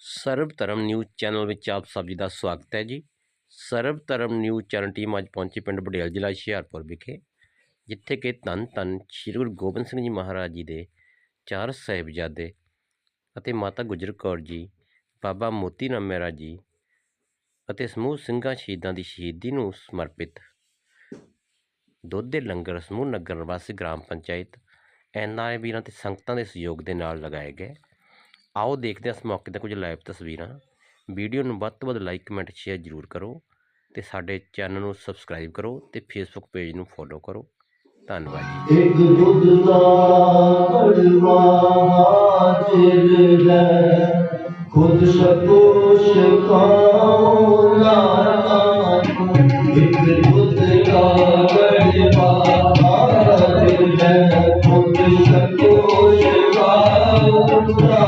ਸਰਬ ਧਰਮ news channel ਵਿੱਚ ਆਪ ਸਭ ਜੀ ਦਾ ਸਵਾਗਤ ਹੈ ਜੀ। ਸਰਬ ਧਰਮ ਨਿਊਜ਼ ਚੈਨਲ ਟੀਮ ਅੱਜ ਪਹੁੰਚੀ ਪਿੰਡ ਬਡੇਲ ਜ਼ਿਲ੍ਹਾ ਹੁਸ਼ਿਆਰਪੁਰ ਵਿਖੇ, ਜਿੱਥੇ ਕਿ ਧੰਨ ਧੰਨ ਸ੍ਰੀ ਗੁਰੂ ਗੋਬਿੰਦ ਸਿੰਘ ਜੀ ਮਹਾਰਾਜ ਜੀ ਦੇ ਚਾਰ ਸਾਹਿਬਜ਼ਾਦੇ ਅਤੇ ਮਾਤਾ ਗੁਜਰ ਕੌਰ ਜੀ, ਬਾਬਾ ਮੋਤੀ ਰਾਮ ਮਹਿਰਾ ਜੀ ਅਤੇ ਸਮੂਹ ਸਿੰਘਾਂ ਸ਼ਹੀਦਾਂ ਦੀ ਸ਼ਹੀਦੀ ਨੂੰ ਸਮਰਪਿਤ ਦੁੱਧ ਦੇ ਲੰਗਰ ਸਮੂਹ ਨਗਰ ਨਿਵਾਸੀ ਗ੍ਰਾਮ ਪੰਚਾਇਤ ਐਨਆਰਆਈ ਵੀਰਾਂ ਤੇ ਸੰਗਤਾਂ ਦੇ ਸਹਿਯੋਗ ਦੇ ਨਾਲ ਲਗਾਏ ਗਏ। ਆਓ ਦੇਖਦੇ ਹਾਂ ਇਸ ਮੌਕੇ ਤੇ ਕੁਝ ਲਾਈਵ ਤਸਵੀਰਾਂ। ਵੀਡੀਓ ਨੂੰ ਵੱਧ ਤੋਂ ਵੱਧ ਲਾਈਕ, ਕਮੈਂਟ, ਸ਼ੇਅਰ ਜ਼ਰੂਰ ਕਰੋ ਤੇ ਸਾਡੇ ਚੈਨਲ ਨੂੰ ਸਬਸਕ੍ਰਾਈਬ ਕਰੋ ਤੇ ਫੇਸਬੁੱਕ ਪੇਜ ਨੂੰ ਫੋਲੋ ਕਰੋ। ਧੰਨਵਾਦ ਜੀ। ਇੱਕ ਦੁੱਧ ਦਾ ਖੁਦ ਸਕੋ ਸ਼ਕਾਉ ਲਾਣਾ ਇੱਕ ਦੁੱਧ ਦਾ ਕੜਵਾ ਹਾਜ਼ਰ ਹੈ, ਖੁਦ ਸਕੋ ਸ਼ਕਾਉ ਲਾਣਾ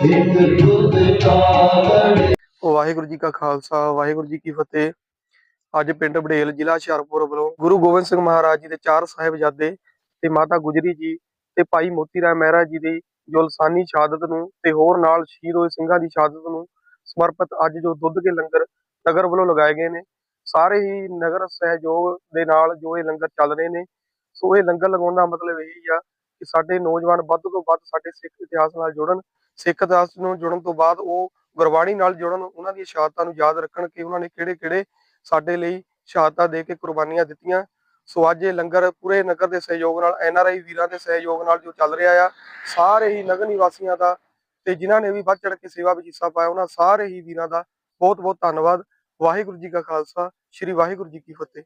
ਇੱਕ ਦੁੱਧ ਦਾ ਵਾਹਿਗੁਰੂ ਜੀ ਕਾ ਖਾਲਸਾ, ਵਾਹਿਗੁਰੂ ਜੀ ਕੀ ਫਤਿਹ। ਅੱਜ ਪਿੰਡ ਬੜੇਲ ਜ਼ਿਲ੍ਹਾ ਹੁਸ਼ਿਆਰਪੁਰ ਵੱਲੋਂ ਗੁਰੂ ਗੋਬਿੰਦ ਸਿੰਘ ਮਹਾਰਾਜ ਜੀ ਦੇ ਚਾਰ ਸਾਹਿਬਜ਼ਾਦੇ ਤੇ ਮਾਤਾ ਗੁਜਰੀ ਜੀ ਤੇ ਭਾਈ ਮੋਤੀ ਰਾਮ ਮਹਿਰਾ ਜੀ ਦੀ ਜੋ ਸ਼ਹਾਦਤ ਨੂੰ ਤੇ ਹੋਰ ਨਾਲ ਸ਼ਹੀਦ ਹੋਏ ਸਿੰਘਾਂ ਦੀ ਸ਼ਹਾਦਤ ਨੂੰ ਸਮਰਪਿਤ ਅੱਜ ਜੋ ਦੁੱਧ ਕੇ ਲੰਗਰ ਨਗਰ ਵੱਲੋਂ ਲਗਾਏ ਗਏ ਨੇ, ਸਾਰੇ ਹੀ ਨਗਰ ਸਹਿਯੋਗ ਦੇ ਨਾਲ ਜੋ ਇਹ ਲੰਗਰ ਚੱਲ ਰਹੇ ਨੇ, ਸੋ ਇਹ ਲੰਗਰ ਲਗਾਉਣ ਦਾ ਮਤਲਬ ਇਹੀ ਆ ਕਿ ਸਾਡੇ ਨੌਜਵਾਨ ਵੱਧ ਤੋਂ ਵੱਧ ਸਾਡੇ ਸਿੱਖ ਇਤਿਹਾਸ ਨਾਲ ਜੁੜਨ ਸਿੱਖ ਇਤਿਹਾਸ ਨੂੰ ਜੁੜਨ ਤੋਂ ਬਾਅਦ ਉਹ ਗੁਰਬਾਣੀ ਨਾਲ ਜੁੜਨ, ਉਹਨਾਂ ਦੀਆਂ ਸ਼ਹਾਦਤਾਂ ਨੂੰ ਯਾਦ ਰੱਖਣ ਕਿ ਉਹਨਾਂ ਨੇ ਕਿਹੜੇ-ਕਿਹੜੇ ਸਾਡੇ ਲਈ ਸ਼ਹਾਦਤਾਂ ਦੇ ਕੇ ਕੁਰਬਾਨੀਆਂ ਦਿੱਤੀਆਂ। ਸੋ ਅੱਜ ਇਹ ਲੰਗਰ ਪੂਰੇ ਨਗਰ ਦੇ ਸਹਿਯੋਗ ਨਾਲ ਐਨਆਰਆਈ ਵੀਰਾਂ ਦੇ ਸਹਿਯੋਗ ਨਾਲ ਜੋ ਚੱਲ ਰਿਹਾ ਆ, ਸਾਰੇ ਹੀ ਨਗਰ ਨਿਵਾਸੀਆਂ ਦਾ ਤੇ ਜਿਨ੍ਹਾਂ ਨੇ ਵੀ ਵੱਧ ਚੜ ਕੇ ਸੇਵਾ ਵਿੱਚ ਹਿੱਸਾ ਪਾਇਆ, ਉਹਨਾਂ ਸਾਰੇ ਹੀ ਵੀਰਾਂ ਦਾ ਬਹੁਤ-ਬਹੁਤ ਧੰਨਵਾਦ। ਵਾਹਿਗੁਰੂ ਜੀ ਕਾ ਖਾਲਸਾ, ਸ੍ਰੀ ਵਾਹਿਗੁਰੂ ਜੀ ਕੀ ਫਤਿਹ।